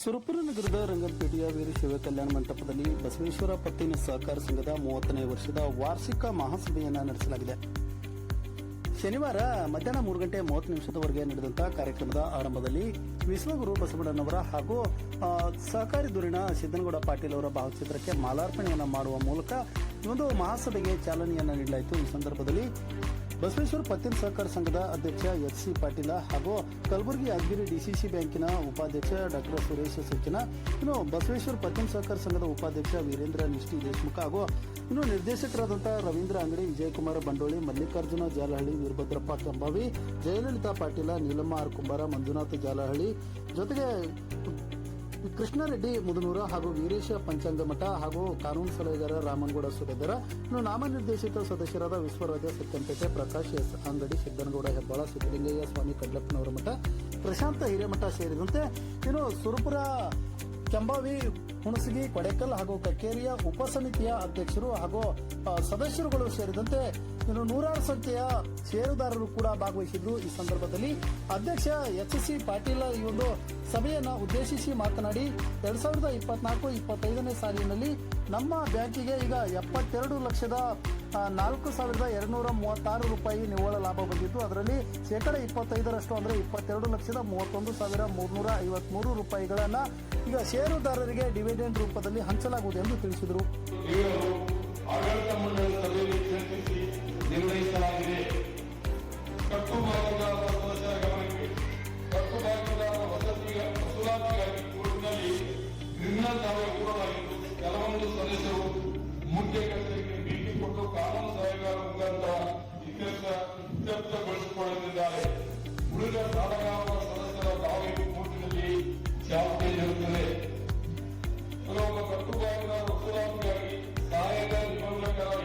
ಸುರಪುರ ನಗರದ ರಂಗನಪೇಟೆಯ ವೀರಶೈವ ಕಲ್ಯಾಣ ಮಂಟಪದಲ್ಲಿ ಬಸವೇಶ್ವರ ಪತ್ತಿನ ಸಹಕಾರ ಸಂಘದ ಮೂವತ್ತನೇ ವರ್ಷದ ವಾರ್ಷಿಕ ಮಹಾಸಭೆಯನ್ನು ನಡೆಸಲಾಗಿದೆ. ಶನಿವಾರ ಮಧ್ಯಾಹ್ನ ಮೂರು ಗಂಟೆ ಮೂವತ್ತು ನಿಮಿಷದವರೆಗೆ ನಡೆದಂತಹ ಕಾರ್ಯಕ್ರಮದ ಆರಂಭದಲ್ಲಿ ವಿಶ್ವಗುರು ಬಸವಣ್ಣನವರ ಹಾಗೂ ಸಹಕಾರಿ ಧುರೀಣ ಸಿದ್ದನಗೌಡ ಪಾಟೀಲ್ ಅವರ ಭಾವಚಿತ್ರಕ್ಕೆ ಮಾಲಾರ್ಪಣೆಯನ್ನು ಮಾಡುವ ಮೂಲಕ ಒಂದು ಮಹಾಸಭೆಗೆ ಚಾಲನೆಯನ್ನು ನೀಡಲಾಯಿತು. ಈ ಸಂದರ್ಭದಲ್ಲಿ ಬಸವೇಶ್ವರ ಪತ್ತಿನ ಸಹಕಾರ ಸಂಘದ ಅಧ್ಯಕ್ಷ ಎಚ್ ಸಿ ಪಾಟೀಲ ಹಾಗೂ ಕಲಬುರಗಿ ಯಾದಗಿರಿ ಡಿಸಿಸಿ ಬ್ಯಾಂಕಿನ ಉಪಾಧ್ಯಕ್ಷ ಡಾಕ್ಟರ್ ಸುರೇಶ್ ಸಜ್ಜನ, ಇನ್ನು ಬಸವೇಶ್ವರ ಪತ್ತಿನ ಸಹಕಾರ ಸಂಘದ ಉಪಾಧ್ಯಕ್ಷ ವೀರೇಂದ್ರ ನಿಷ್ಠಿ ದೇಶಮುಖ ಹಾಗೂ ಇನ್ನು ನಿರ್ದೇಶಕರಾದಂತಹ ರವೀಂದ್ರ ಅಂಗಡಿ, ವಿಜಯಕುಮಾರ ಬಂಡೋಳಿ, ಮಲ್ಲಿಕಾರ್ಜುನ ಜಾಲಹಳ್ಳಿ, ವೀರಭದ್ರಪ್ಪ ಕಂಬಾವಿ, ಜಯಲಲಿತಾ ಪಾಟೀಲ, ನೀಲಮ್ಮ ಆರ್ ಕುಂಬಾರ, ಮಂಜುನಾಥ್ ಜಾಲಹಳ್ಳಿ ಜೊತೆಗೆ ಕೃಷ್ಣಾರೆಡ್ಡಿ ಮುದನೂರ ಹಾಗೂ ವೀರೇಶ ಪಂಚಾಂಗಮಠ ಹಾಗೂ ಕಾನೂನು ಸಲಹೆಗಾರ ರಾಮನಗೌಡ ಸುರೇದರ ಇನ್ನು ನಾಮನಿರ್ದೇಶಿತ ಸದಸ್ಯರಾದ ವಿಶ್ವರಾಜ ಸತ್ಯಂಪೇಟೆ ಪ್ರಕಾಶ್ ಎಸ್ ಅಂಗಡಿ, ಸಿದ್ದನಗೌಡ ಹೆಬ್ಬಾಳ, ಸಿದ್ದಲಿಂಗಯ್ಯ ಸ್ವಾಮಿ ಕಡ್ಲಪ್ಪನವರ ಮಠ, ಪ್ರಶಾಂತ ಹಿರೇಮಠ ಸೇರಿದಂತೆ ಇನ್ನು ಸುರಪುರ ಕೆಂಬಾವಿ ಹುಣಸಗಿ, ಕೊಡೆಕಲ್ ಹಾಗೂ ಕಕ್ಕೇರಿಯ ಉಪಸಮಿತಿಯ ಅಧ್ಯಕ್ಷರು ಹಾಗೂ ಸದಸ್ಯರುಗಳು ಸೇರಿದಂತೆ ಇನ್ನು ನೂರಾರು ಸಂಖ್ಯೆಯ ಷೇರುದಾರರು ಕೂಡ ಭಾಗವಹಿಸಿದ್ರು ಈ ಸಂದರ್ಭದಲ್ಲಿ. ಅಧ್ಯಕ್ಷ ಎಚ್ ಸಿ ಪಾಟೀಲ ಈ ಒಂದು ಸಭೆಯನ್ನ ಉದ್ದೇಶಿಸಿ ಮಾತನಾಡಿ, ಎರಡ್ ಸಾವಿರದ ಇಪ್ಪತ್ನಾಲ್ಕು ಇಪ್ಪತ್ತೈದನೇ ಸಾಲಿನಲ್ಲಿ ನಮ್ಮ ಬ್ಯಾಂಕಿಗೆ ಈಗ ಎಪ್ಪತ್ತೆರಡು ಲಕ್ಷದ ನಾಲ್ಕು ಸಾವಿರದ ಎರಡ್ನೂರ ಮೂವತ್ತಾರು ರೂಪಾಯಿ ನಿವ್ವಳ ಲಾಭ ಬಂದಿದ್ದು, ಅದರಲ್ಲಿ ಶೇಕಡ ಇಪ್ಪತ್ತೈದರಷ್ಟು ಅಂದ್ರೆ ಇಪ್ಪತ್ತೆರಡು ಲಕ್ಷದ ಮೂವತ್ತೊಂದು ಸಾವಿರ ಮೂರ್ನೂರ ಐವತ್ಮೂರು ರೂಪಾಯಿಗಳನ್ನ ಈಗ ಷೇರುದಾರರಿಗೆ ಡಿವಿಡೆಂಡ್ ರೂಪದಲ್ಲಿ ಹಂಚಲಾಗುವುದು ಎಂದು ತಿಳಿಸಿದರು. ಆಡಳಿತ ಮಂಡಳಿ ಸಭೆಯಲ್ಲಿ ಚರ್ಚಿಸಿ ನಿರ್ಣಯಿಸಲಾಗಿದೆ. ಕಪ್ಪು ಸದಸ್ಯರ ಗಮನಕ್ಕೆ ಕಪ್ಪು ಬಾಗಿಲಾದ ವಸತಿಯ ವಸೂಲಾತಿಗಾಗಿ ಕೋರ್ಟ್ನಲ್ಲಿ ಕ್ರಿಮಿನಲ್ ದಾವೆ ಕೆಲವೊಂದು ಸದಸ್ಯರು ಮುಖ್ಯ ಕಚೇರಿಗೆ ಭೇಟಿ ಕೊಟ್ಟು ಕಾನೂನು ಸಲಹೆಗಾರ ಮುಖಾಂತರ ಇತ್ಯರ್ಥ ಉಳಿದ ಸಾಲಗಾರರ